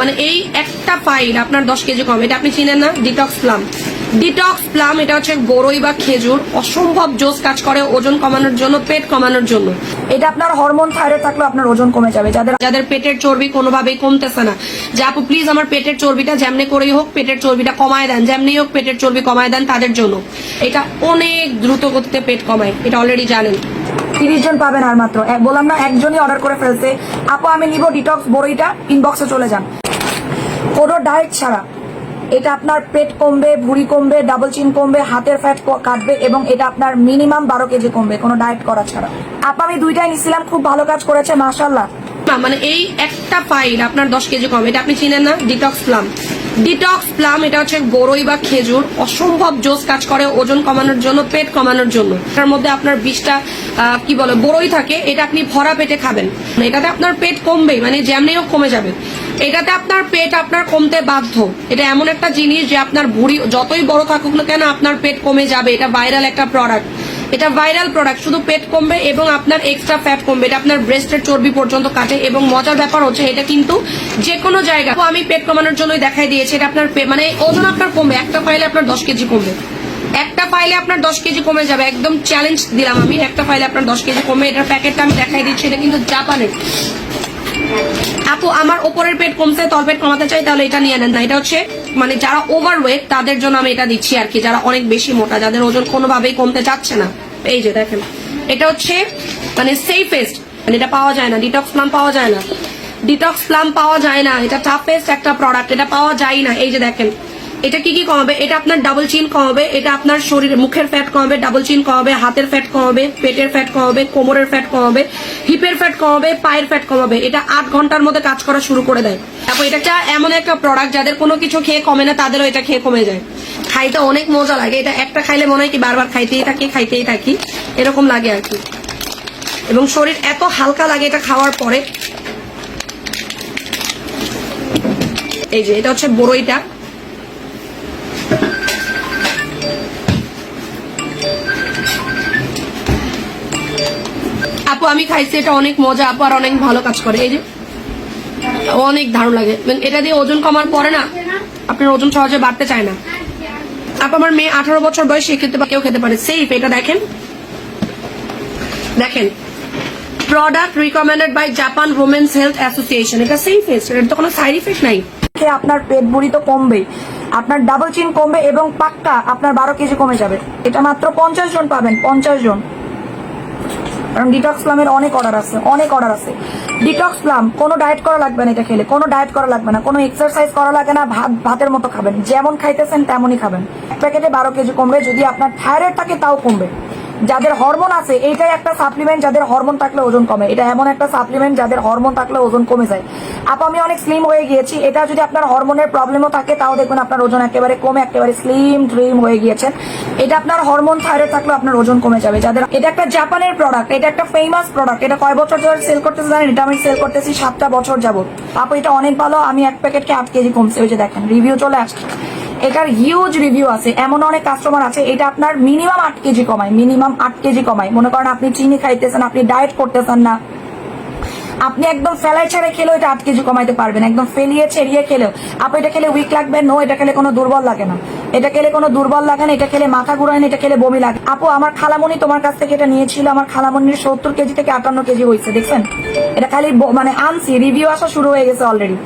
মানে এই একটা ফাইল আপনার দশ কেজি কম। এটা আপনি চিনেন না? ডিটক্স প্লাম ডিটক্স প্লাম এটা হচ্ছে বড়ই বা খেজুর। অসম্ভব জোস কাজ করে ওজন কমানোর জন্য পেট কমানোর জন্য। এটা আপনার হরমোন থাইরয়েড থাকলে আপনার ওজন কমে যাবে। যাদের যাদের পেটের চর্বি কোনোভাবেই কমতেছে না। যে আপু প্লিজ আমার পেটের চর্বিটা যেমনি করেই হোক পেটের চর্বিটা কমায় দেন। যেমনি হোক পেটের চর্বি কমায় দেন তাদের জন্য। এটা অনেক দ্রুত গতিতে পেট কমায়। এটা অলরেডি জানেন। তিরিশ জন পাবেন আর মাত্র। বললাম না একজনই অর্ডার করে ফেলছে। আপু আমি নিব ডিটক্স বড়িটা ইনবক্সে চলে যান। কোনো ডায়েট ছাড়া। এটা আপনার পেট কমবে, ভুড়ি কমবে ডাবল চিন কমবে, হাতের ফ্যাট কাটবে এবং এটা আপনার মিনিমাম বারো কেজি কমবে, কোনো ডায়েট করা ছাড়া। আপা, আমি দুইটাই নিছিলাম, খুব ভালো কাজ করেছে মাশাল্লাহ না মানে এই একটা ফাইল আপনার দশ কেজি কম। এটা আপনি চিনেন না? ডিটক্স প্লাম ডিটক্স প্লাম এটা হচ্ছে বড়ই বা খেজুর। অসম্ভব জোস কাজ করে, ওজন কমানোর জন্য, পেট কমানোর জন্য। এটার মধ্যে আপনার বিষটা কি বলে, বড়ই থাকে। এটা আপনি ভরা পেটে খাবেন। এটাতে আপনার পেট কমবেই মানে যেমনি হোক কমে যাবে। এটাতে আপনার পেট আপনার কমতে বাধ্য। এটা এমন একটা জিনিস যে আপনার ভুড়ি যতই বড় থাকুক না কেন, আপনার পেট কমে যাবে। এটা ভাইরাল একটা প্রোডাক্ট এটা ভাইরাল প্রোডাক্ট শুধু পেট কমবে এবং আপনার এক্সট্রা ফ্যাট কমবে। এটা আপনার ব্রেস্টের চর্বি পর্যন্ত কাটে এবং মজার ব্যাপার হচ্ছে এটা কিন্তু যে কোনো জায়গা আমি পেট কমানোর জন্যই দেখাই দিয়েছি, এটা আপনার মানে ওজন আপনার কমবে। একটা ফাইলে আপনার দশ কেজি কমবে। একটা ফাইলে আপনার দশ কেজি কমে যাবে। একদম চ্যালেঞ্জ দিলাম আমি, একটা ফাইলে আপনার দশ কেজি কমবে। এটার প্যাকেটটা আমি দেখাই দিচ্ছি, এটা কিন্তু জাপানের। আপু, আমার ওপরের পেট কমছে তলপেট কমাতে চাই, তাহলে এটা নিয়ে নেন না। এটা হচ্ছে মানে যারা ওভার ওয়েট তাদের জন্য আমি এটা দিচ্ছি আর কি, যারা অনেক বেশি মোটা, যাদের ওজন কোনোভাবেই কমতে চাচ্ছে না। এই যে দেখেন, এটা হচ্ছে মানে সেফেস্ট মানে এটা পাওয়া যায় না ডিটক্স প্লাম পাওয়া যায় না। ডিটক্স প্লাম পাওয়া যায় না, এটা টাফেস্ট একটা প্রোডাক্ট এটা পাওয়া যায় না। এই যে দেখেন এটা কি কি কমাবে? এটা আপনার ডাবল চিন কমাবে, এটা আপনার শরীরে, মুখের ফ্যাট কমাবে ডাবল চিন কমাবে, হাতের ফ্যাট কমাবে, পেটের ফ্যাট কমাবে, কোমরের ফ্যাট কমাবে হিপের ফ্যাট কমাবে, পায়ের ফ্যাট কমাবে। এটা আট ঘণ্টার মধ্যে কাজ করা শুরু করে দেয়। তারপর এটা এমন একটা প্রোডাক্ট যাদের কোনো কিছু খেয়ে কমে না, তাদেরও এটা খেয়ে কমে যায়। খাইতে অনেক মজা লাগে। এটা একটা খাইলে মনে হয় কি বারবার খাইতেই থাকি খাইতেই থাকি। এরকম লাগে আর কি। এবং শরীর এত হালকা লাগে এটা খাওয়ার পরে। এই যে, এটা হচ্ছে বড়ইটা। আপু, আমি খাইছি, এটা অনেক মজা, আপু, আর অনেক ভালো কাজ করে। এই যে, অনেক দারুণ লাগে। এটা দিয়ে ওজন কমার পরে না, আপনার ওজন সহজে বাড়তে চায় না। আপু, আমার মেয়ে আঠারো বছর বয়সে খেতে কেউ খেতে পারে। সেফ এটা দেখেন। দেখেন। Product recommended by Japan women's health association এটা সেফেস্ট এর তো কোনো সাইড ইফেক্ট নাই। আপনার পেট বুড়ি তো কমবেই। আপনার ডাবল চিন কমবে এবং পাক্কা আপনার বারো কেজি কমে যাবে। এটা মাত্র পঞ্চাশ জন পাবেন, পঞ্চাশ জন। কারণ ডিটক্স প্লামের অনেক অর্ডার আছে, অনেক অর্ডার আছে। ডিটক্স প্লাম কোনো ডায়েট করা লাগবে না এটা খেলে, কোনো ডায়েট করা লাগবে না, কোনো এক্সারসাইজ করা লাগে না, ভাত, ভাতের মতো খাবেন। যেমন খাইতেছেন তেমনই খাবেন। প্যাকেটে বারো কেজি কমবে, যদি আপনার থাইরয়েড থাকে তাও কমবে। যাদের হরমোন আছে, এইটাই একটা সাপ্লিমেন্ট যাদের হরমোন থাকলে ওজন কমে। এটা এমন একটা সাপ্লিমেন্ট যাদের হরমোন থাকলে ওজন কমে যায়। আপ, আমি অনেক স্লিম হয়ে গিয়েছি। এটা যদি আপনার হরমোনের প্রবলেমও থাকে, তাও দেখবেন আপনার ওজন একেবারে কমে, একেবারে স্লিম ড্রিম হয়ে গিয়েছেন। এটা আপনার হরমোন থাইরয়েড থাকলে আপনার ওজন কমে যাবে। যাদের এটা একটা জাপানের প্রোডাক্ট এটা একটা ফেমাস প্রোডাক্ট এটা কয় বছর ধরে সেল করতেছে জানেন? এটা আমি সেল করতেছি সাতটা বছর যাবত আপু, এটা অনেক ভালো। আমি এক প্যাকেটকে আট কেজি কমছে, ওই যে দেখেন রিভিউ চলে আসছে। এটার হিউজ রিভিউ আছে, এমন অনেক কাস্টমার আছে, এটা আপনার মিনিমাম আট কেজি কমায় মিনিমাম আট কেজি কমায়। মনে করেন আপনি চিনি খাইতেছেন, আপনি ডায়েট করতেছেন না, আপনি একদম ফেলাই ছেড়ে খেলেও এটা আট কেজি কমাইতে পারবেন, একদম ফেলিয়ে ছেড়িয়ে খেলেও। আপনি এটা খেলে উইক লাগবে? নো এটা খেলে কোনো দুর্বল লাগে না। এটা খেলে কোনো দুর্বল লাগে না, এটা খেলে মাথা ঘুরায় না, এটা খেলে বমি লাগে। আপু, আমার খালামণি তোমার কাছ থেকে এটা নিয়েছিল, আমার খালামণির সত্তর কেজি থেকে আটান্ন কেজি হয়েছে দেখছেন? এটা খালি মানে আনছি রিভিউ আসা শুরু হয়ে গেছে অলরেডি